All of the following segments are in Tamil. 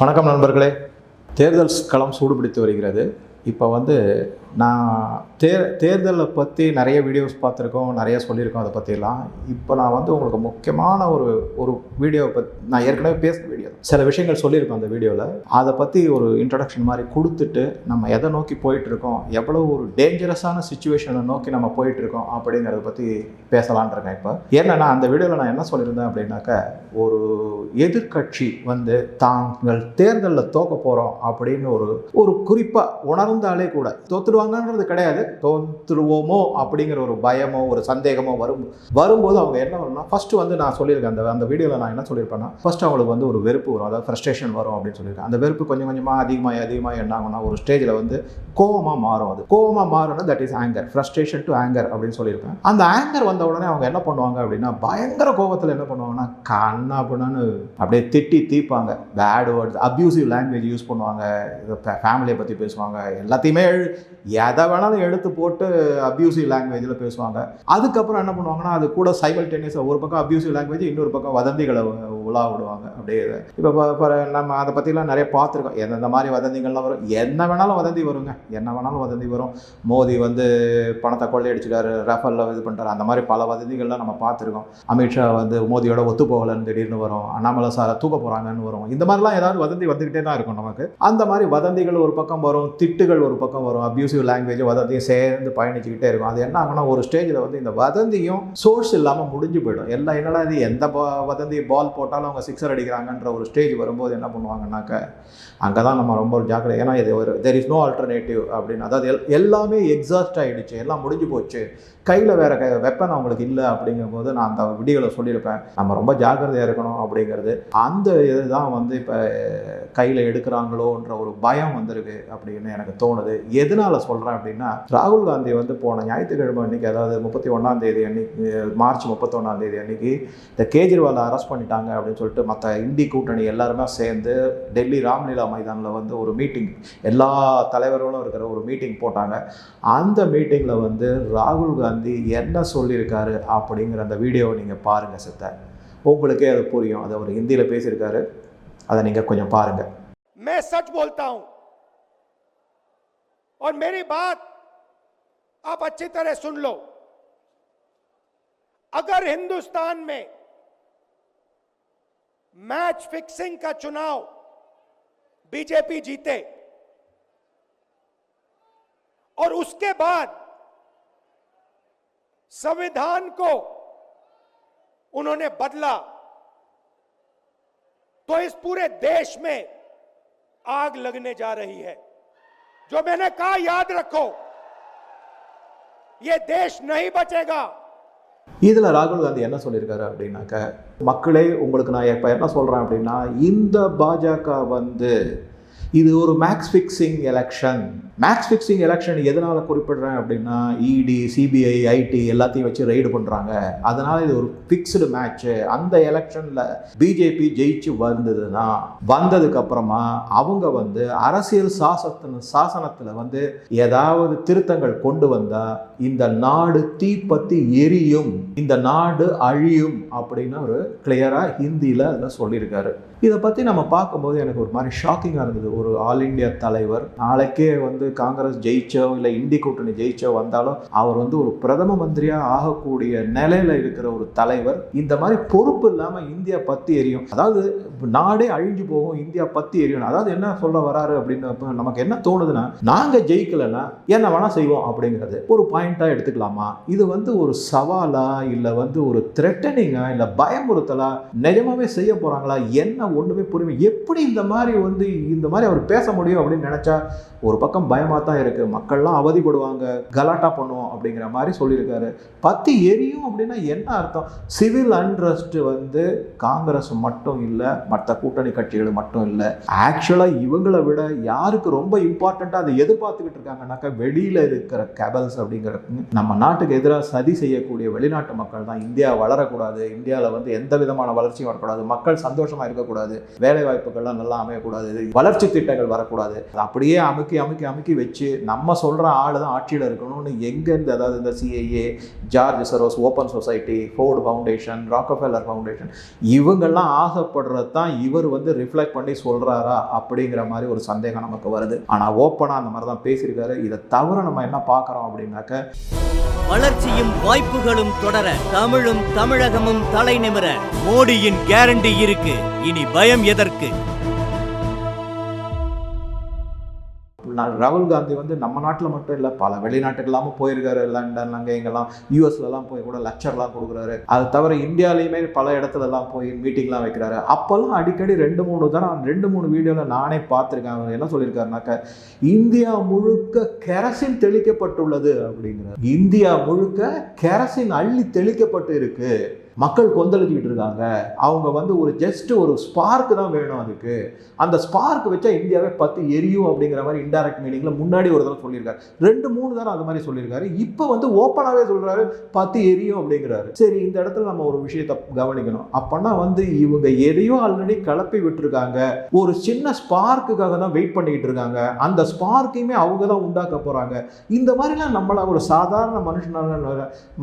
வணக்கம் நண்பர்களே. தேர்தல் களம் சூடுபிடித்து வருகிறது. இப்போ வந்து நான் தே தேர்தலை பற்றி நிறைய வீடியோஸ் பார்த்துருக்கோம் நிறைய சொல்லியிருக்கோம் அதை பற்றிலாம் இப்போ நான் வந்து உங்களுக்கு முக்கியமான ஒரு ஒரு வீடியோவை பற்றி நான் ஏற்கனவே பேசின வீடியோ சில விஷயங்கள் சொல்லியிருக்கோம் அந்த வீடியோவில் அதை பற்றி ஒரு இன்ட்ரடக்ஷன் மாதிரி கொடுத்துட்டு நம்ம எதை நோக்கி போயிட்டுருக்கோம் எவ்வளோ ஒரு டேஞ்சரஸான சுச்சுவேஷனை நோக்கி நம்ம போயிட்டுருக்கோம் அப்படிங்கிறத பற்றி பேசலான் இருக்கேன் இப்போ. நான் அந்த வீடியோவில் நான் என்ன சொல்லியிருந்தேன் அப்படின்னாக்க ஒரு எதிர்க்கட்சி வந்து தாங்கள் தேர்தலில் தோக்க போகிறோம் அப்படின்னு ஒரு ஒரு குறிப்பாக உணர்ந்தாலே கூட தோத்துடுவாங்கன்றது கிடையாது. தோத்துருவோமோ அப்படிங்கிற ஒரு பயமோ ஒரு சந்தேகமோ வரும் வரும்போது அவங்க என்ன வரும்னா ஃபஸ்ட்டு வந்து நான் சொல்லியிருக்கேன். அந்த அந்த வீடியோவில் நான் என்ன சொல்லியிருப்பேன்னா ஃபஸ்ட் அவங்களுக்கு வந்து ஒரு வெறுப்பு வரும். அதாவது ஃப்ரஸ்ட்ரேஷன் வரும் அப்படின்னு சொல்லியிருக்கேன். அந்த வெறுப்பு கொஞ்சம் கொஞ்சமாக அதிகமாக அதிகமாக என்ன ஆகும்னா ஒரு ஸ்டேஜில் வந்து கோவமாக மாறும் அது. கோவமாக மாறும்னா that is anger frustration to anger அப்படின்னு சொல்லியிருப்பேன். அந்த ஆங்கர் வந்த உடனே அவங்க என்ன பண்ணுவாங்க அப்படின்னா பயங்கர கோவத்தில் என்ன பண்ணுவாங்கன்னா கண்ணா அப்படின்னு அப்படியே திட்டி தீப்பாங்க. Bad words abusive language use பண்ணுவாங்க. ஃபேமிலியை பற்றி பேசுவாங்க. எல்லாத்தையுமே எதை வேணாலும் எடுத்து போட்டு அப்யூசிவ் லாங்குவேஜில் பேசுவாங்க. அதுக்கப்புறம் என்ன பண்ணுவாங்கன்னா அது கூட சைமல்டேனியஸாக ஒரு பக்கம் அப்யூசிவ் லாங்குவேஜ் இன்னொரு பக்கம் வதந்திகளை உ- விடுவாங்க. அப்படியே இப்போ இப்போ நம்ம அதை பற்றிலாம் நிறைய பார்த்துருக்கோம். எந்தெந்த மாதிரி வதந்திகள்லாம் வரும்? என்ன வேணாலும் வதந்தி வருங்க. என்ன வேணாலும் வதந்தி வரும். மோதி வந்து பணத்தை கொள்ளையடிச்சிட்டாரு ரஃபலில் இது பண்ணுறாரு அந்த மாதிரி பல வதந்திகள்லாம் நம்ம பார்த்துருக்கோம். அமித்ஷா வந்து மோதியோட ஒத்து போகலன்னு திடீர்னு வரும். அண்ணாமலை சாரை தூக்க போகிறாங்கன்னு வரும். இந்த மாதிரிலாம் ஏதாவது வதந்தி வந்துக்கிட்டே தான் இருக்கும் நமக்கு. அந்த மாதிரி வதந்திகள் ஒரு பக்கம் வரும். திட்டுகள் ஒரு பக்கம் வரும். அப்யூசிவ் லாங்குவேஜ் வதந்தியும் சேர்ந்து பயணிச்சுக்கிட்டே இருக்கும். அது என்ன ஆகும்னா ஒரு ஸ்டேஜில் வந்து இந்த வதந்தியும் சோர்ஸ் இல்லாமல் முடிஞ்சு போயிடும். எல்லாம் என்னடா இது? எந்த பா- வதந்தி பால் போட்டாலும் அவங்க சிக்ஸர் அடிக்கிறாங்கன்ற ஒரு ஸ்டேஜ் வரும்போது என்ன பண்ணுவாங்கன்னாக்க அங்கே தான் நம்ம ரொம்ப ஒரு ஜாக்கிரதை. ஏன்னா இது ஒரு தெர் இஸ் நோ ஆல்டர்னேட்டிவ் அப்படின்னு. அதாவது எல் எல்லாமே எக்ஸாஸ்ட் ஆகிடுச்சு எல்லாம் முடிஞ்சு போச்சு. கையில் வேற க வெப்பன் அவங்களுக்கு இல்லை அப்படிங்கும்போது நான் அந்த வீடியோவில் சொல்லியிருப்பேன். நம்ம ரொம்ப ஜாக்கிரதையாக இருக்கணும் அப்படிங்கிறது. அந்த இதுதான் வந்து இப்போ கையில் எடுக்கிறாங்களோன்ற ஒரு பயம் வந்திருக்கு அப்படின்னு எனக்கு தோணுது. எதனால் சொல்கிறேன் அப்படின்னா ராகுல் காந்தி வந்து போன ஞாயிற்றுக்கிழமை அன்னைக்கு அதாவது முப்பத்தி ஒன்றாம் தேதி அன்னைக்கு மார்ச் முப்பத்தொன்னாம் தேதி அன்னைக்கு இந்த கேஜ்ரிவாலை அரெஸ்ட் பண்ணிட்டாங்க அப்படின்னு சொல்லிட்டு மற்ற இந்தி கூட்டணி எல்லாருமே சேர்ந்து டெல்லி ராம்லீலா மைதானில் வந்து ஒரு மீட்டிங் எல்லா தலைவர்களும் இருக்கிற ஒரு மீட்டிங் போட்டாங்க அந்த மீட்டிங்கில் வந்து ராகுல் காந்தி என்ன சொல்லியிருக்காரு அப்படிங்கிற அந்த வீடியோவை நீங்கள் பாருங்கள் சித்த உங்களுக்கே அது புரியும் அதை அவர் ஹிந்தியில் பேசியிருக்காரு அதை நீங்கள் கொஞ்சம் பாருங்கள் मैं सच बोलता हूं और मेरी बात आप अच्छी तरह सुन लो अगर हिंदुस्तान में मैच फिक्सिंग का चुनाव बीजेपी जीते। और उसके बाद संविधान को उन्होंने बदला। तो इस पूरे देश में आग लगने जा रही है। जो मैंने कहा, याद रखो, ये देश नहीं बचेगा। இதில் ராகுல் காந்தி என்ன சொல்லியிருக்காரு அப்படின்னாக்க மக்களே உங்களுக்கு நான் இப்போ என்ன சொல்கிறேன் அப்படின்னா இந்த பாஜக வந்து இது ஒரு match fixing election match fixing election எதனால் குறிப்பிடுறேன் அப்படின்னா இடி சிபிஐ ஐடி எல்லாத்தையும் வச்சு ரைடு பண்ணுறாங்க அதனால் இது ஒரு ஃபிக்ஸ்டு மேட்ச்சு அந்த எலெக்ஷனில் பிஜேபி ஜெயிச்சு வந்ததுன்னா வந்ததுக்கப்புறமா அவங்க வந்து அரசியல் சாசத்தின் சாசனத்தில் வந்து ஏதாவது திருத்தங்கள் கொண்டு வந்தால் இந்த நாடு தீப்பத்தி எரியும் இந்த நாடு அழியும் அப்படின்னு ஒரு கிளியராக ஹிந்தியில் அதில் சொல்லியிருக்காரு. இதை பற்றி நம்ம பார்க்கும்போது எனக்கு ஒரு மாதிரி ஷாக்கிங்காக இருந்தது. ஒரு ஆல் இந்தியா தலைவர் நாளைக்கே வந்து காங்கிரஸ் ஜெயிச்சோ இல்லை இந்தி கூட்டணி ஜெயிச்சோ வந்தாலும் அவர் வந்து ஒரு பிரதம மந்திரியாக ஆகக்கூடிய நிலையில் இருக்கிற ஒரு தலைவர். இந்த மாதிரி பொறுப்பு இல்லாமல் இந்தியா பற்றி எரியும். அதாவது நாடே அழிஞ்சு போகும் இந்தியா பற்றி எரியும். அதாவது என்ன சொல்ல வராரு அப்படின்னு நமக்கு என்ன தோணுதுன்னா நாங்கள் ஜெயிக்கலைன்னா என்ன வேணால் செய்வோம் அப்படிங்கிறது. ஒரு பாயிண்ட்டாக எடுத்துக்கலாமா? இது வந்து ஒரு சவாலா இல்லை வந்து ஒரு த்ரெட்டனிங்கா இல்லை பயமுறுத்தலா நிஜமாவே செய்ய போகிறாங்களா என்ன ஒன்றுமே புரியும் எப்படி இந்த மாதிரி வந்து இந்த மாதிரி அவர் பேச முடியும் அப்படின்னு நினச்சா ஒரு பக்கம் பயமாக தான் இருக்குது மக்கள்லாம் அவதிப்படுவாங்க. கலாட்டா பண்ணுவோம் அப்படிங்கிற மாதிரி சொல்லியிருக்காரு. பற்றி எரியும் அப்படின்னா என்ன அர்த்தம்? சிவில் அன்ரெஸ்ட் வந்து காங்கிரஸ் மட்டும் இல்லை மற்ற கூட்டணி கட்சிகள் மட்டும் இல்லை. ஆக்சுவலாக இவங்களை விட யாருக்கு ரொம்ப இம்பார்ட்டண்ட்டாக அதை எதிர்பார்த்துக்கிட்டு இருக்காங்கனாக்கா வெளியில் இருக்கிற கேபல்ஸ் அப்படிங்கிற நம்ம நாட்டுக்கு எதிராக சதி செய்யக்கூடிய வெளிநாட்டு மக்கள் தான். இந்தியா வளரக்கூடாது. இந்தியாவில் வந்து எந்த விதமான வளர்ச்சியும் வரக்கூடாது. மக்கள் சந்தோஷமாக இருக்கக்கூடாது. அமையக்கூடாது வேலை வாய்ப்புகள்லாம் நல்லா அமையக்கூடாது. வளர்ச்சி திட்டங்கள் வரக்கூடாது. அப்படியே அமுக்கி அமுக்கி அமுக்கி வச்சு நம்ம சொல்கிற ஆள் தான் ஆட்சியில் இருக்கணும்னு எங்கேருந்து அதாவது இந்த CIA George Soros open society Ford foundation Rockefeller foundation இவங்கெல்லாம் ஆசைப்படுறது தான் இவர் வந்து ரிஃப்ளெக்ட் பண்ணி சொல்கிறாரா அப்படிங்கிற மாதிரி ஒரு சந்தேகம் நமக்கு வருது. ஆனால் ஓப்பனாக அந்த மாதிரி தான் பேசியிருக்காரு. இதை தவிர நம்ம என்ன பார்க்குறோம் அப்படின்னாக்க வளர்ச்சியும் வாய்ப்புகளும் தொடர தமிழும் தமிழகமும் தலை நிமிர மோடியின் கேரண்டி இருக்கு. இனி பயம் எதற்கு? நான் ராகுல் காந்தி வந்து நம்ம நாட்டில் மட்டும் இல்லை பல வெளிநாட்டுக்கெல்லாமும் போயிருக்காரு லண்டன் அங்கே எங்கெல்லாம் யூஎஸ்லலாம் போய் கூட லெக்சர்லாம் கொடுக்குறாரு. அது தவிர இந்தியாலையுமே பல இடத்துலலாம் போய் மீட்டிங்லாம் வைக்கிறாரு. அப்போல்லாம் அடிக்கடி ரெண்டு மூணு தரம் ரெண்டு மூணு வீடியோவில் நானே பார்த்துருக்கேன். அவர் என்ன சொல்லியிருக்காருனாக்க இந்தியா முழுக்க கெரசின் தெளிக்கப்பட்டுள்ளது அப்படிங்கிறார். இந்தியா முழுக்க கெரசின் அள்ளி தெளிக்கப்பட்டு இருக்குது மக்கள் கொந்தளிச்சுக்கிட்டு இருக்காங்க. அவங்க வந்து ஒரு ஜஸ்ட் ஒரு ஸ்பார்க் தான் வேணும் அதுக்கு. அந்த ஸ்பார்க் வச்சா இந்தியாவே பத்து எரியும் அப்படிங்கிற மாதிரி இன்டைரக்ட் மீனிங்கில் முன்னாடி ஒரு தடவை சொல்லியிருக்காரு. ரெண்டு மூணு தடவை அது மாதிரி சொல்லியிருக்காரு. இப்போ வந்து ஓப்பனாகவே சொல்கிறாரு பத்து எரியும் அப்படிங்கிறாரு. சரி இந்த இடத்துல நம்ம ஒரு விஷயத்தை கவனிக்கணும். அப்போனா வந்து இவங்க எதையோ ஆல்ரெடி கிளப்பி விட்டுருக்காங்க. ஒரு சின்ன ஸ்பார்க்குக்காக தான் வெயிட் பண்ணிக்கிட்டு இருக்காங்க. அந்த ஸ்பார்க்கையுமே அவங்க தான் உண்டாக்க போகிறாங்க இந்த மாதிரிலாம் நம்மளை ஒரு சாதாரண மனுஷனால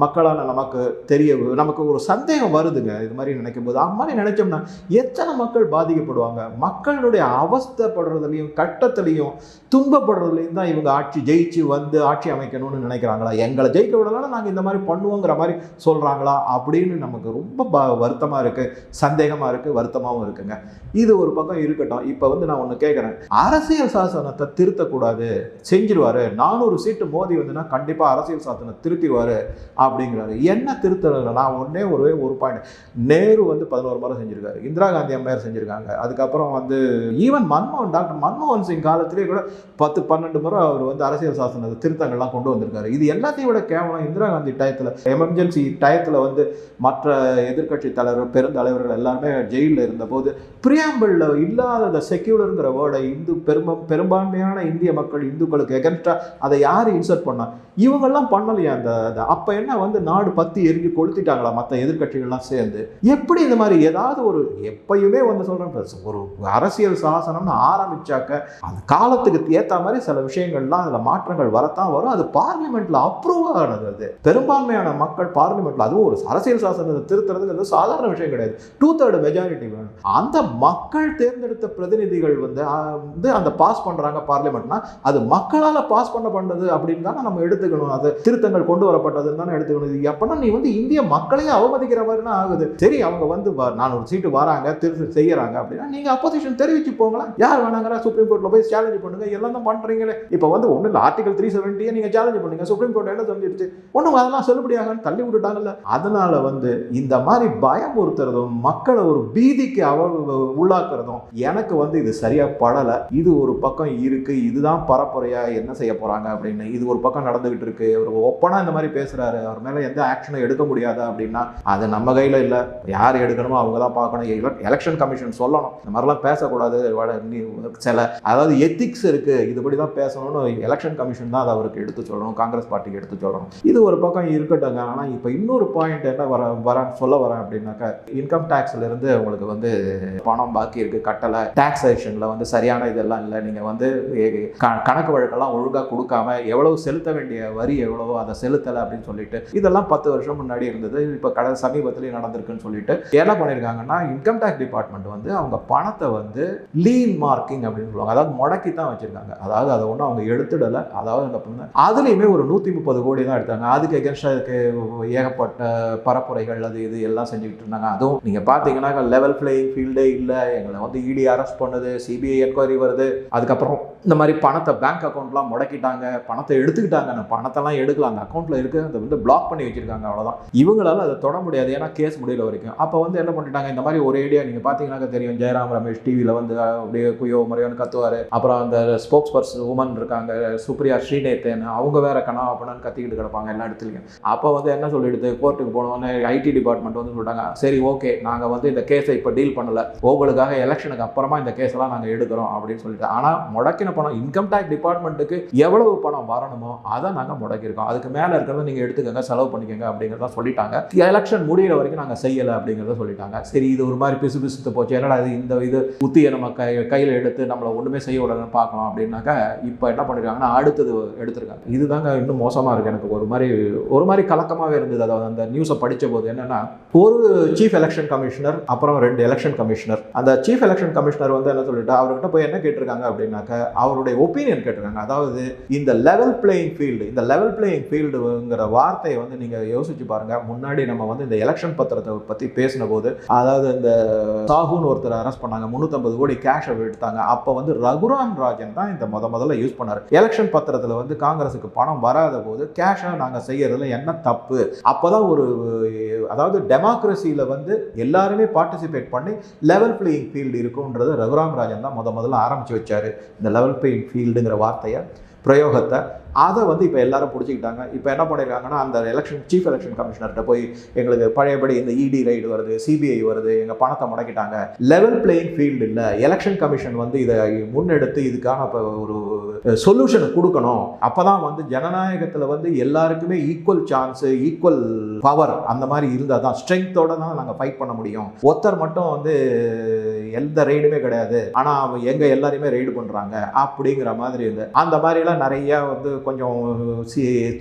மக்களால் நமக்கு தெரிய நமக்கு ஒரு சந்தேகம் வருதுங்க. இது மாதிரி நினைக்கும் போது அது மாதிரி நினைச்சோம்னா எத்தனை மக்கள் பாதிக்கப்படுவாங்க? மக்களுடைய அவஸ்தைப்படுறதுலையும் கட்டத்துலையும் துன்பப்படுறதுலையும் தான் இவங்க ஆட்சி ஜெயிச்சு வந்து ஆட்சி அமைக்கணும்னு நினைக்கிறாங்களா? எங்களை ஜெயிக்க விடலாம் நாங்கள் இந்த மாதிரி பண்ணுவோங்கிற மாதிரி சொல்கிறாங்களா அப்படின்னு நமக்கு ரொம்ப ப வருத்தமாக இருக்குது சந்தேகமாக இருக்குது வருத்தமாகவும் இருக்குங்க. இது ஒரு பக்கம் இருக்கட்டும். இப்போ வந்து நான் ஒன்று கேட்குறேன் அரசியல் சாசனத்தை திருத்தக்கூடாது. செஞ்சிருவாரு. நானூறு சீட்டு மோதி வந்துன்னா கண்டிப்பாக அரசியல் சாசனம் திருத்திடுவார் அப்படிங்கிறாரு. என்ன திருத்தல நான் ஒன்றே ஒரு ஒரு பாயிண்ட் நேரு வந்து பதினோரு முறை செஞ்சிருக்காரு. இந்திரா காந்தி அம்மையார் செஞ்சிருக்காங்க. அதுக்கப்புறம் வந்து ஈவன் மன்மோகன் டாக்டர் மன்மோகன் சிங் காலத்திலே கூட பத்து பன்னெண்டு முறை அவர் வந்து அரசியல் சாசன திருத்தங்கள்லாம் கொண்டு வந்திருக்காரு. இது எல்லாத்தையும் விட கேவலம் இந்திரா காந்தி டயத்தில் எமர்ஜென்சி டயத்தில் வந்து மற்ற எதிர்க்கட்சி தலைவர் பெருந்தலைவர்கள் எல்லாருமே ஜெயிலில் இருந்தபோது பிரியாம்பிளில் இல்லாத அந்த செக்யூலருங்கிற வேர்டை இந்து பெரும்ப பெரும்பான்மையான இந்திய மக்கள் இந்துக்களுக்கு எகன்ஸ்டாக அதை யார் இன்சர்ட் பண்ணால் இவங்கெல்லாம் பண்ணலையா அந்த அப்போ என்ன வந்து நாடு பத்தி எரிஞ்சு கொளுத்திட்டாங்களா மற்ற எதிர்க்கட்சிகள்லாம் சேர்ந்து? எப்படி இந்த மாதிரி ஏதாவது ஒரு எப்பயுமே வந்து சொல்கிறேன் ஒரு அரசியல் சாசனம்னு ஆரம்பிச்சாக்க அந்த காலத்துக்கு ஏற்ற மாதிரி சில விஷயங்கள்லாம் அதில் மாற்றங்கள் வரத்தான் வரும். அது பார்லிமெண்ட்ல அப்ரூவ் ஆனது அது. பெரும்பான்மையான மக்கள் பார்லிமெண்ட்ல அதுவும் ஒரு அரசியல் சாசனத்தை திருத்துறதுங்கிறது சாதாரண விஷயம் கிடையாது. டூ தேர்டு மெஜாரிட்டி வேணும். அந்த மக்கள் தேர்ந்தெடுத்த பிரதிநிதிகள் வந்து வந்து அந்த பாஸ் பண்ணுறாங்க பார்லிமெண்ட்னா அது மக்களால் பாஸ் பண்ண பண்ணது அப்படின்னு தானே நம்ம எடுத்து எடுத்துக்கணும். அது திருத்தங்கள் கொண்டு வரப்பட்டதுன்னு தானே எடுத்துக்கணும். இது எப்படின்னா நீ வந்து இந்திய மக்களையே அவமதிக்கிற மாதிரினா ஆகுது. சரி அவங்க வந்து நானூறு சீட்டு வராங்க திருத்த செய்யறாங்க அப்படின்னா நீங்க அப்போசிஷன் தெரிவிச்சு போங்களா யார் வேணாங்கிற சுப்ரீம் கோர்ட்ல போய் சேலஞ்ச் பண்ணுங்க. எல்லாம் தான் பண்றீங்களே. இப்போ வந்து ஒண்ணு இல்லை. ஆர்டிகல் த்ரீ செவன்ட்டியை நீங்க சேலஞ்ச் பண்ணுங்க. சுப்ரீம் கோர்ட் என்ன சொல்லிடுச்சு? ஒன்றும் அதெல்லாம் செல்லுபடியாக தள்ளி விட்டுட்டாங்கல்ல. அதனால வந்து இந்த மாதிரி பயமுறுத்துறதும் மக்களை ஒரு பீதிக்கு அவ உள்ளாக்குறதும் எனக்கு வந்து இது சரியா படலை. இது ஒரு பக்கம் இருக்கு. இதுதான் பரப்புரையா. என்ன செய்ய போறாங்க அப்படின்னு. இது ஒரு பக்கம் நடந்து நடந்துகிட்டு இருக்கு. அவர் ஒப்பனாக இந்த மாதிரி பேசுறாரு. அவர் மேலே எந்த ஆக்ஷனும் எடுக்க முடியாது அப்படின்னா அது நம்ம கையில் இல்லை. யார் எடுக்கணுமோ அவங்க தான் பார்க்கணும் எலெக்ஷன் கமிஷன் சொல்லணும். இந்த மாதிரிலாம் பேசக்கூடாது. சில அதாவது எத்திக்ஸ் இருக்கு. இதுபடி தான் பேசணும்னு எலெக்ஷன் கமிஷன் தான் அதை அவருக்கு எடுத்து சொல்லணும். காங்கிரஸ் பார்ட்டிக்கு எடுத்து சொல்லணும். இது ஒரு பக்கம் இருக்கட்டுங்க ஆனால் இப்போ இன்னொரு பாயிண்ட் என்ன வர வர சொல்ல வரேன் அப்படின்னாக்கா இன்கம் டேக்ஸ்ல இருந்து உங்களுக்கு வந்து பணம் பாக்கி இருக்கு. கட்டலை. டாக்ஸேஷன்ல வந்து சரியான இதெல்லாம் இல்லை. நீங்க வந்து க- கணக்கு வழக்கெல்லாம் ஒழுங்காக கொடுக்காம எவ்வளவு செலுத்த வேண்டிய வரி எவ்வளவோ அதை செலுத்தலை அப்படின்னு சொல்லிட்டு இதெல்லாம் பத்து வருஷம் முன்னாடி இருந்தது. இப்போ கடந்த சமீபத்திலே நடந்திருக்குன்னு சொல்லிட்டு என்ன பண்ணியிருக்காங்கன்னா இன்கம் டேக்ஸ் டிபார்ட்மெண்ட் வந்து அவங்க பணத்தை வந்து லீன் மார்க்கிங் அப்படின்னு சொல்லுவாங்க. அதாவது முடக்கி தான் வச்சிருக்காங்க. அதாவது அதை ஒன்றும் அவங்க எடுத்துடலை. அதாவது என்ன பண்ண அதுலேயுமே ஒரு நூற்றி முப்பது கோடி தான் எடுத்தாங்க. அதுக்கு எகென்ஸ்டாக ஏகப்பட்ட பரப்புரைகள் அது இது எல்லாம் செஞ்சுக்கிட்டு இருந்தாங்க. அதுவும் நீங்கள் பார்த்தீங்கன்னா லெவல் பிளேயிங் ஃபீல்டே இல்லை. எங்களை வந்து இடி அரெஸ்ட் பண்ணுது சிபிஐ என்கொயரி வருது. அதுக்கப்புறம் இந்த மாதிரி பணத்தை பேங்க் அக்கௌண்ட்லாம் முடக்கிட்டாங்க. பணத்தை எடுத்துக்கிட்டாங்க பணத்தெல்லாம் எடுக்கலாம் அந்த அக்கௌண்ட்டில் இருக்கிறத அதை வந்து பிளாக் பண்ணி வச்சிருக்காங்க அவ்வளோதான் இவங்களால அதை தொட முடியாது. ஏன்னா கேஸ் முடியல வரைக்கும். அப்போ வந்து என்ன பண்ணிட்டாங்க? இந்த மாதிரி ஒரு ஐடியா நீங்கள் பார்த்தீங்கன்னாக்க தெரியும். ஜெயராம் ரமேஷ் டிவியில் வந்து அப்படியே குயோ முறையோன்னு கத்துவார். அப்புறம் அந்த ஸ்போக்ஸ் பர்சன் உமன் இருக்காங்க சுப்ரியா ஸ்ரீநேத்தன். அவங்க வேற கனா அப்படின்னு கத்திக்கிட்டு கிடப்பாங்க எல்லா இடத்துலையும். அப்போ வந்து என்ன சொல்லிடுது? கோர்ட்டுக்கு போனோன்னு ஐடி டிபார்ட்மெண்ட் வந்து சொல்லிட்டாங்க சரி ஓகே நாங்கள் வந்து இந்த கேஸை இப்போ டீல் பண்ணல. உங்களுக்காக எலெக்ஷனுக்கு அப்புறமா இந்த கேஸெல்லாம் நாங்கள் எடுக்கிறோம் அப்படின்னு சொல்லிட்டு. ஆனால் முடக்கின பணம் இன்கம் டேக்ஸ் டிபார்ட்மெண்ட்டுக்கு எவ்வளவு பணம் வரணுமோ அதை நாங்கள் முடக்கியிருக்கோம். அதுக்கு மேலே இருக்கிறத நீங்கள் எடுத்துக்கோங்க செலவு பண்ணிக்கோங்க அப்படிங்கிறத சொல்லிட்டாங்க. எலெக்ஷன் முடியிற வரைக்கும் நாங்கள் செய்யலை அப்படிங்கிறத சொல்லிட்டாங்க. சரி இது ஒரு மாதிரி பிசு பிசுத்து போச்சு. என்னடா இது இந்த இது உத்தியை நம்ம கை கையில் எடுத்து நம்மளை ஒன்றுமே செய்ய விடலன்னு பார்க்கலாம் அப்படின்னாக்கா இப்போ என்ன பண்ணிருக்காங்கன்னா அடுத்தது எடுத்திருக்காங்க. இதுதாங்க இன்னும் மோசமாக இருக்குது எனக்கு. ஒரு மாதிரி ஒரு மாதிரி கலக்கமாகவே இருந்தது. அதாவது அந்த நியூஸை படித்த போது என்னென்னா ஒரு சீஃப் எலெக்ஷன் கமிஷனர் அப்புறம் ரெண்டு எலெக்ஷன் கமிஷனர் அந்த சீஃப் எலெக்ஷன் கமிஷனர் வந்து என்ன சொல்லிட்டு அவர்கிட்ட போய் என்ன கேட்டிருக்காங்க அப்படின்னாக்க அவருடைய ஒப்பீனியன் கேட்டிருக்காங்க. அதாவது இந்த லெவல் பிளேயிங் ஃபீல்டு இந்த லெவல் பிளேயிங் ஃபீல்டுங்கிற வார்த்தையை வந்து நீங்கள் யோசிச்சு பாருங்கள் முன்னாடி நம்ம வந்து இந்த எலெக்ஷன் பத்திரத்தை பற்றி பேசின போது அதாவது இந்த சாகுன்னு ஒருத்தர் அரெஸ்ட் பண்ணாங்க முந்நூற்றம்பது கோடி கேஷை எடுத்தாங்க. அப்போ வந்து ரகுராம் ராஜன் தான் இந்த முத முதல்ல யூஸ் பண்ணார். எலெக்ஷன் பத்திரத்தில் வந்து காங்கிரஸுக்கு பணம் வராத போது கேஷாக நாங்கள் செய்கிறதுல என்ன தப்பு? அப்போ தான் ஒரு அதாவது டெமோக்ரஸியில் வந்து எல்லாருமே பார்ட்டிசிபேட் பண்ணி லெவல் பிளேயிங் ஃபீல்டு இருக்குன்றது ரகுராம் ராஜன் தான் முத முதல்ல ஆரம்பிச்சு வச்சார். இந்த லெவல் பிளேயிங் ஃபீல்டுங்கிற வார்த்தையை பிரயோகத்தை. அதை வந்து இப்போ எல்லாரும் பிடிச்சிக்கிட்டாங்க. இப்போ என்ன பண்ணியிருக்காங்கன்னா அந்த எலெக்ஷன் சீஃப் எலெக்ஷன் கமிஷனர்கிட்ட போய் எங்களுக்கு பழையபடி இந்த இடி ரைடு வருது சிபிஐ வருது எங்கள் பணத்தை முடக்கிட்டாங்க. லெவல் பிளேயிங் ஃபீல்டு இல்லை. எலெக்ஷன் கமிஷன் வந்து இதை முன்னெடுத்து இதுக்கான இப்போ ஒரு சொல்யூஷன் கொடுக்கணும். அப்போ தான் வந்து ஜனநாயகத்தில் வந்து எல்லாருக்குமே ஈக்குவல் சான்ஸு ஈக்குவல் பவர் அந்த மாதிரி இருந்தால் தான் ஸ்ட்ரென்த்தோடு தான் நாங்கள் ஃபைட் பண்ண முடியும். ஒருத்தர் மட்டும் வந்து எந்த ரைடுமே கிடையாது. ஆனால் எங்க எல்லாரையுமே ரைடு பண்ணுறாங்க அப்படிங்கிற மாதிரி இருந்து அந்த மாதிரிலாம் நிறைய வந்து கொஞ்சம்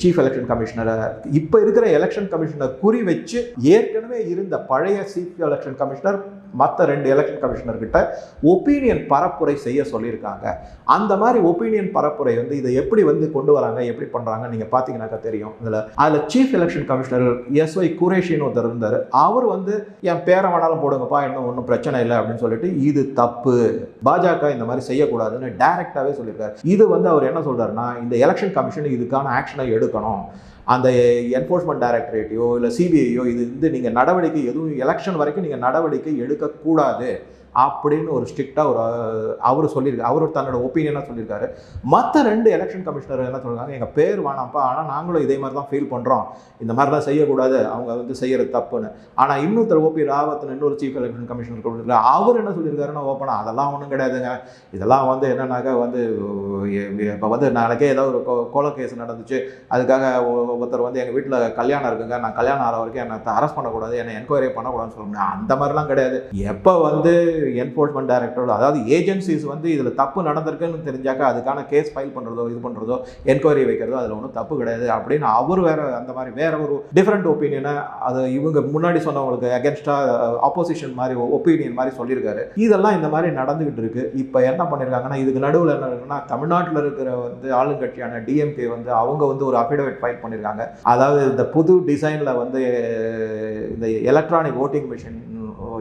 சீஃப் எலெக்ஷன் கமிஷனரை இப்போ இருக்கிற எலெக்ஷன் கமிஷனர் குறி வச்சு ஏற்கனவே இருந்த பழைய சீஃப் எலெக்ஷன் கமிஷனர் மற்ற ரெண்டு எலெக்ஷன் கமிஷனர்கிட்ட ஒப்பீனியன் பரப்புரை செய்ய சொல்லியிருக்காங்க. அந்த மாதிரி ஒப்பீனியன் பரப்புரை வந்து இதை எப்படி வந்து கொண்டு வராங்க எப்படி பண்ணுறாங்க நீங்கள் பார்த்தீங்கன்னாக்கா தெரியும். இதில் அதில் chief election commissioner S Y குரேஷின்னு ஒருத்தர் இருந்தார். அவர் வந்து என் பேரை வேணாலும் போடுங்கப்பா இன்னும் ஒன்றும் பிரச்சனை இல்லை அப்படின்னு சொல்லிட்டு இது தப்பு. பாஜக இந்த மாதிரி செய்யக்கூடாதுன்னு டைரக்டாகவே சொல்லியிருக்காரு. இது வந்து அவர் என்ன சொல்கிறாருன்னா இந்த எலெக்ஷன் கமிஷன் இதுக்கான ஆக்ஷனை எடுக்கணும். அந்த என்ஃபோர்ஸ்மெண்ட் டைரக்டரேட்டையோ இல்லை சிபிஐயோ இது வந்து நீங்கள் நடவடிக்கை எதுவும் எலெக்ஷன் வரைக்கும் நீங்கள் நடவடிக்கை எடுக்கக்கூடாது. அப்படின்னு ஒரு ஸ்ட்ரிக்டாக ஒரு அவர் சொல்லியிருக்காரு. அவர் தன்னோட ஒப்பீனியனாக சொல்லியிருக்காரு. மற்ற ரெண்டு எலெக்ஷன் கமிஷனர் என்ன சொல்கிறாங்க எங்கள் பேர் வேணாம்ப்பா. ஆனால் நாங்களும் இதே மாதிரி தான் ஃபீல் பண்ணுறோம் இந்த மாதிரிலாம் செய்யக்கூடாது. அவங்க வந்து செய்கிறது தப்புன்னு. ஆனால் இன்னொருத்தர் ஓபி ராவத் இன்னொரு சீஃப் எலெக்ஷன் கமிஷனர் கொடுத்துருக்காரு. அவர் என்ன சொல்லியிருக்காருன்னு ஓப்பனா அதெல்லாம் ஒன்றும் கிடையாதுங்க. இதெல்லாம் வந்து என்னன்னாக்கா வந்து இப்போ வந்து நாளைக்கே ஏதோ ஒரு கோல கேஸ் நடந்துச்சு. அதுக்காக ஒருத்தர் வந்து எங்கள் வீட்டில் கல்யாணம் இருக்குங்க. நான் கல்யாணம் ஆகிற வரைக்கும் என்னை அரெஸ்ட் பண்ணக்கூடாது. என்னை என்கொயரி பண்ணக்கூடாதுன்னு சொல்ல முடியும் அந்த மாதிரிலாம் கிடையாது. எப்போ வந்து என்ஃபோர்ஸ்மெண்ட் டைரக்டரோ அதாவது ஏஜென்சிஸ் வந்து இதில் தப்பு நடந்திருக்குன்னு தெரிஞ்சாக்கா அதுக்கான கேஸ் ஃபைல் பண்ணுறதோ இது பண்ணுறதோ என்கொயரி வைக்கிறதோ அதில் ஒன்றும் தப்பு கிடையாது. அப்படின்னு அவர் வேறு அந்த மாதிரி வேற ஒரு டிஃப்ரெண்ட் ஒப்பீனியனை அது இவங்க முன்னாடி சொன்னவங்களுக்கு அகேன்ஸ்டாக ஆப்போசிஷன் மாதிரி ஒப்பீனியன் மாதிரி சொல்லியிருக்காரு. இதெல்லாம் இந்த மாதிரி நடந்துகிட்டு இருக்கு. இப்போ என்ன பண்ணியிருக்காங்கன்னா இதுக்கு நடுவில் என்ன இருக்குன்னா தமிழ்நாட்டில் இருக்கிற வந்து ஆளுங்கட்சியான டிஎம்கே வந்து அவங்க வந்து ஒரு அஃபிடவிட் ஃபைல் பண்ணியிருக்காங்க அதாவது இந்த புது டிசைனில் வந்து இந்த எலக்ட்ரானிக் ஓட்டிங் மிஷின்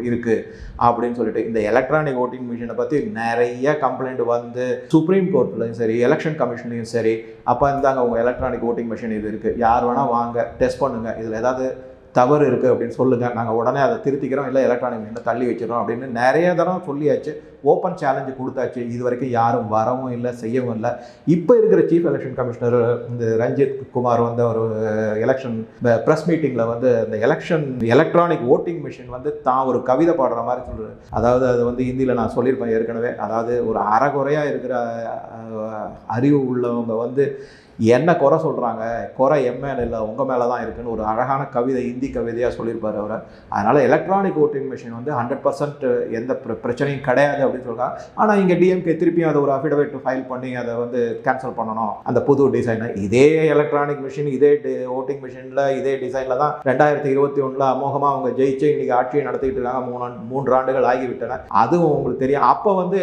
இருக்குது அப்படின்னு சொல்லிட்டு இந்த எலக்ட்ரானிக் ஓட்டிங் மிஷினை பற்றி நிறைய கம்ப்ளைண்ட் வந்து சுப்ரீம் கோர்ட்லையும் சரி எலெக்ஷன் கமிஷன்லையும் சரி அப்போ இருந்தாங்க உங்கள் எலக்ட்ரானிக் ஓட்டிங் மிஷின் இது இருக்குது யார் வேணால் வாங்க டெஸ்ட் பண்ணுங்கள் இதில் ஏதாவது தவறு இருக்குது அப்படின்னு சொல்லுங்கள் நாங்கள் உடனே அதை திருத்திக்கிறோம். இல்லை எலக்ட்ரானிக் மீடியில் தள்ளி வச்சிடறோம் அப்படின்னு நிறைய தடவை சொல்லியாச்சு. ஓப்பன் சேலஞ்சு கொடுத்தாச்சு. இது வரைக்கும் யாரும் வரவும் இல்லை செய்யவும் இல்லை. இப்போ இருக்கிற சீஃப் எலெக்ஷன் கமிஷனர் இந்த ரஞ்சித் குமார் வந்து ஒரு எலெக்ஷன் ப்ரெஸ் மீட்டிங்கில் வந்து இந்த எலெக்ஷன் எலக்ட்ரானிக் ஓட்டிங் மிஷின் வந்து தான் ஒரு கவிதை பாடுற மாதிரி சொல்கிறார் அதாவது அது வந்து ஹிந்தியில் நான் சொல்லியிருப்பேன் ஏற்கனவே. அதாவது ஒரு அறகுறையாக இருக்கிற அறிவு உள்ளவங்க வந்து என்ன குறை சொல்கிறாங்க குறை என் மேலே இல்லை உங்கள் மேலே தான் இருக்குன்னு ஒரு அழகான கவிதை ஹிந்தி கவிதையாக சொல்லியிருப்பார் அவர். அதனால் எலக்ட்ரானிக் ஓட்டிங் மிஷின் வந்து ஹண்ட்ரட் பர்சன்ட் எந்த பிர- பிரச்சனையும் கிடையாது அப்படின்னு சொல்கிறாங்க ஆனால் இங்கே டிஎம்கே திருப்பியும் அதை ஒரு அஃபிடவிட் ஃபைல் பண்ணி அதை வந்து கேன்சல் பண்ணணும். அந்த புது டிசைனை இதே எலக்ட்ரானிக் மிஷின் இதே ஓட்டிங் மிஷினில் இதே டிசைனில் தான் ரெண்டாயிரத்தி இருபத்தி ஒன்றில் அமோகமாக அவங்க ஜெயிச்சு இன்னைக்கு ஆட்சியை நடத்திக்கிட்டு இருக்காங்க. மூணு மூன்று ஆண்டுகள் ஆகிவிட்டன. அதுவும் உங்களுக்கு தெரியும். அப்போ வந்து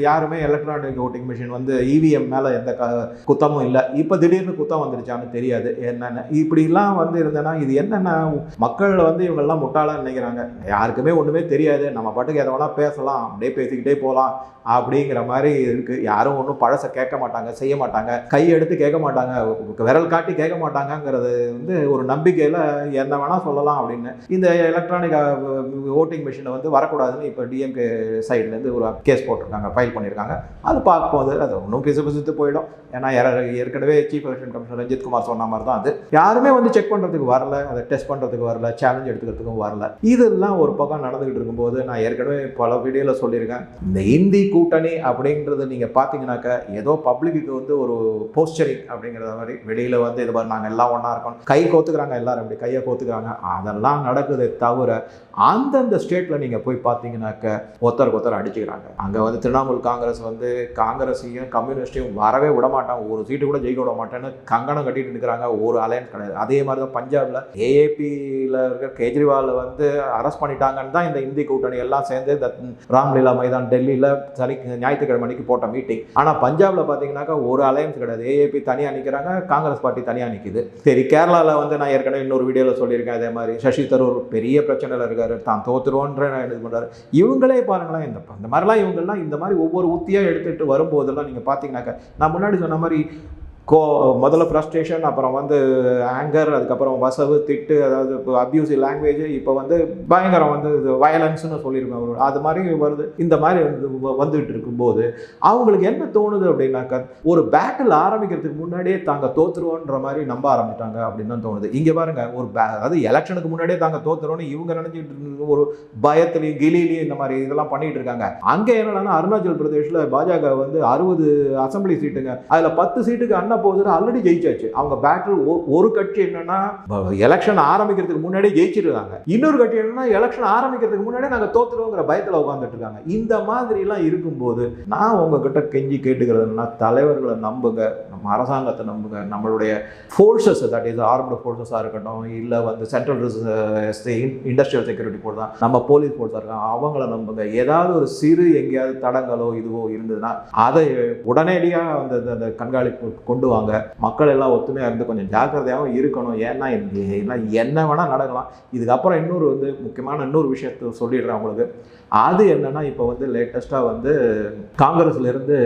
யாருமே எலக்ட்ரானிக் ஓட்டிங் மிஷின் வந்து இவிஎம் மேலே எந்த க குத்தமும் இல்லை. இப்போ திடீர்னு குத்தம் வந்துருச்சான்னு தெரியாது. என்னென்ன? இப்படிலாம் வந்து இருந்தேன்னா இது என்னென்ன? மக்கள் வந்து இவங்கெல்லாம் முட்டாளாக நினைக்கிறாங்க. யாருக்குமே ஒன்றுமே தெரியாது. நம்ம பாட்டுக்கு எதை வேணால் பேசலாம். அப்படியே பேசிக்கிட்டே போகலாம் அப்படிங்கிற மாதிரி இருக்குது யாரும் ஒன்றும் பழசை கேட்க மாட்டாங்க செய்ய மாட்டாங்க. கை எடுத்து கேட்க மாட்டாங்க. விரல் காட்டி கேட்க மாட்டாங்கங்கிறது வந்து ஒரு நம்பிக்கையில் என்ன வேணால் சொல்லலாம் அப்படின்னு. இந்த எலக்ட்ரானிக் ஓட்டிங் மிஷினை வந்து வரக்கூடாதுன்னு இப்போ டிஎம்கே சைட்லேருந்து ஒரு கேஸ் போட்டிருக்காங்க ஃபைல் பண்ணியிருக்காங்க. அது பார்க்கும்போது அது ஒன்றும் பிசு பிசுத்து போயிடும். ஏன்னா ஏற- ஏற்கனவே chief election commissioner Ranjit Kumar சொன்ன மாதிரி தான் அது. யாருமே வந்து செக் பண்ணுறதுக்கு வரல அதை டெஸ்ட் பண்ணுறதுக்கு வரல சேலஞ்ச் எடுத்துக்கிறதுக்கும் வரல. இதெல்லாம் ஒரு பக்கம் நடந்துகிட்டு இருக்கும்போது நான் ஏற்கனவே பல வீடியோவில் சொல்லியிருக்கேன். இந்த இந்தி கூட்டணி அப்படின்றது நீங்கள் பார்த்தீங்கன்னாக்க ஏதோ பப்ளிக்கு வந்து ஒரு போஸ்டரிங் அப்படிங்கிறத மாதிரி வெளியில் வந்து இது மாதிரி நாங்கள் எல்லாம் ஒன்றா இருக்கோம். கை கோத்துக்கிறாங்க எல்லாரும் இப்படி கையை கோத்துக்கிறாங்க. அதெல்லாம் நடக்குதே தவிர அந்தந்த ஸ்டேட்டில் நீங்கள் போய் பார்த்தீங்கன்னாக்க ஒருத்தருக்கு ஒருத்தர் அடிச்சுக்கிறாங்க. அங்கே வந்து திரிணாமுல் காங்கிரஸ் வந்து காங்கிரஸையும் கம்யூனிஸ்டையும் வரவே விட மாட்டாங்க ஒரு சீட்டு கூட ஜெயிக்க விட மாட்டேன்னு கங்கணம் கட்டிட்டு நிற்கிறாங்க ஒரு அலையன்ஸ் கிடையாது. அதே மாதிரி தான் பஞ்சாபில் ஏஏபியில் இருக்கிற கெஜ்ரிவாலை வந்து அரெஸ்ட் பண்ணிட்டாங்கன்னு தான் இந்த இந்தி கூட்டணி எல்லாம் சேர்ந்து இந்த ராம்லீலா மைதான் டெல்லியில் சனி ஞாயிற்றுக்கிழமை அன்னைக்கு போட்ட மீட்டிங் ஆனால் பஞ்சாபில் பார்த்தீங்கன்னாக்கா ஒரு அலையன்ஸ் கிடையாது. ஏஏபி தனியாக நிற்கிறாங்க காங்கிரஸ் பார்ட்டி தனியாக நிற்கிது சரி கேரளாவில் வந்து நான் ஏற்கனவே இன்னொரு வீடியோவில் சொல்லியிருக்கேன். அதே மாதிரி சசி தரூர் பெரிய பிரச்சனையில் இருக்கார். தான் தோத்துருவோன்ற இது பண்ணுறாரு இவங்களே பாருங்களேன் இந்த இந்த மாதிரிலாம் இவங்கெல்லாம் இந்த மாதிரி ஒவ்வொரு உத்தியாக எடுத்துகிட்டு வரும்போதெல்லாம் நீங்கள் பார்த்தீங்கன்னாக்கா நான் முன்னாடி சொன்ன மாதிரி கோ முதல்ல ஃப்ரஸ்ட்ரேஷன் அப்புறம் வந்து ஆங்கர் அதுக்கப்புறம் வசவு திட்டு அதாவது இப்போ அப்யூசிவ் லாங்குவேஜ் இப்போ வந்து பயங்கரம் வந்து இது வயலன்ஸ்னு சொல்லியிருக்கோம் அவரு. அது மாதிரி வருது. இந்த மாதிரி வந்து வ- இருக்கும்போது அவங்களுக்கு என்ன தோணுது அப்படின்னாக்கா ஒரு பேட்டில் ஆரம்பிக்கிறதுக்கு முன்னாடியே தாங்க தோத்துருவோன்ற மாதிரி நம்ப ஆரம்பிச்சிட்டாங்க அப்படின்னு தான் தோணுது. இங்கே பாருங்க ஒரு பே அதாவது எலெக்ஷனுக்கு முன்னாடியே தாங்க தோத்துருவோன்னு இவங்க நினைச்சிட்டு இருந்தது ஒரு பயத்துலையும் கிளிலையும் இந்த மாதிரி இதெல்லாம் பண்ணிட்டு இருக்காங்க. அங்கே என்னன்னா அருணாச்சல் பிரதேஷில் பாஜக வந்து அறுபது அசெம்பிளி சீட்டுங்க அதில் பத்து சீட்டுக்கு அண்ணா போகுது ஆல்ரெடி ஜெயிச்சாச்சு. அவங்க பேட்டில் ஒரு கட்சி என்னன்னா எலெக்ஷன் ஆரம்பிக்கிறதுக்கு முன்னாடியே ஜெயிச்சிருக்காங்க. இன்னொரு கட்சி என்னன்னா எலெக்ஷன் ஆரம்பிக்கிறதுக்கு முன்னாடியே நாங்கள் தோத்துருவோங்கிற பயத்தில் உட்காந்துட்டு இருக்காங்க இந்த மாதிரிலாம் இருக்கும்போது நான் உங்ககிட்ட கெஞ்சி கேட்டுக்கிறதுனா தலைவர்களை நம்புங்க நம்ம அரசாங்கத்தை நம்புங்க. நம்மளுடைய ஃபோர்ஸஸ் தட் இஸ் ஆர்ம்டு ஃபோர்ஸஸாக இருக்கட்டும் இல்லை வந்து சென்ட்ரல் இண்டஸ்ட்ரியல் செக்யூரிட்டி ஃபோர்ஸ் தான். நம்ம போலீஸ் ஃபோர்ஸாக இருக்காங்க அவங்கள நம்புங்க. ஏதாவது ஒரு சிறு எங்கேயாவது தடங்களோ இதுவோ இருந்ததுன்னா அதை உடனடியாக அந்த கண்காணிப்பு கொண்டு வாங்க மக்கள் எல்லாம் ஒத்துமையாக இருந்து கொஞ்சம் ஜாக்கிரதையாகவும் இருக்கணும். ஏன்னா என்ன வேணால் நடக்கலாம். இதுக்கப்புறம் இன்னொரு வந்து முக்கியமான இன்னொரு விஷயத்த சொல்லிடுறேன் அவங்களுக்கு அது என்னென்னா இப்போ வந்து லேட்டஸ்ட்டாக வந்து காங்கிரஸ்லேருந்து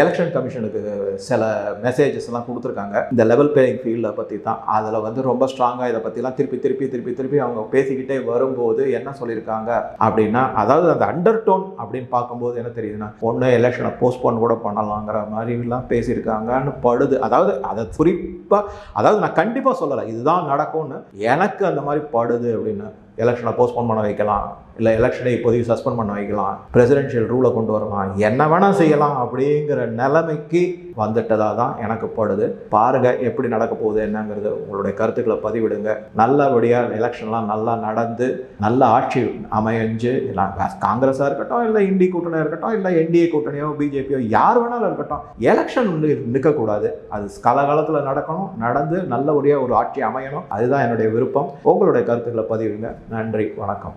எலெக்ஷன் கமிஷனுக்கு சில மெசேஜஸ் எல்லாம் கொடுத்துருக்காங்க. இந்த லெவல் பிளேயிங் ஃபீல்டை பற்றி தான். அதில் வந்து ரொம்ப ஸ்ட்ராங்காக இதை பற்றிலாம் திருப்பி திருப்பி திருப்பி திருப்பி அவங்க பேசிக்கிட்டே வரும்போது என்ன சொல்லியிருக்காங்க அப்படின்னா அதாவது அந்த அண்டர் டோன் அப்படின்னு பார்க்கும்போது என்ன தெரியுதுன்னா ஒன்று எலெக்ஷனை போஸ்ட்போன் கூட பண்ணலாங்கிற மாதிரிலாம் பேசியிருக்காங்கன்னு படுது. அதாவது அதை குறிப்பாக அதாவது நான் கண்டிப்பாக சொல்லலை இதுதான் நடக்கும்னு எனக்கு அந்த மாதிரி படுது அப்படின்னு. எலெக்ஷனை போஸ்ட்போன் பண்ண வைக்கலாம். இல்லை எலெக்ஷனை இப்போதைக்கு சஸ்பெண்ட் பண்ண வைக்கலாம். பிரசிடென்ஷியல் ரூலை கொண்டு வரலாம். என்ன வேணால் செய்யலாம் அப்படிங்கிற நிலைமைக்கு வந்துட்டதாக தான் எனக்கு படுது. பாருங்கள் எப்படி நடக்க போகுது என்னங்கிறது உங்களுடைய கருத்துக்களை பதிவிடுங்க. நல்லபடியாக எலெக்ஷன்லாம் நல்லா நடந்து நல்ல ஆட்சி அமைஞ்சு எல்லாம் காங்கிரஸாக இருக்கட்டும் இல்லை இந்தி கூட்டணியாக இருக்கட்டும் இல்லை என்டிஏ கூட்டணியோ பிஜேபியோ யார் வேணாலும் இருக்கட்டும் எலெக்ஷன் வந்து நிற்கக்கூடாது. அது காலகாலத்தில் நடக்கணும் நடந்து நல்லபடியாக ஒரு ஆட்சி அமையணும். அதுதான் என்னுடைய விருப்பம். உங்களுடைய கருத்துக்களை பதிவிடுங்க. நன்றி வணக்கம்.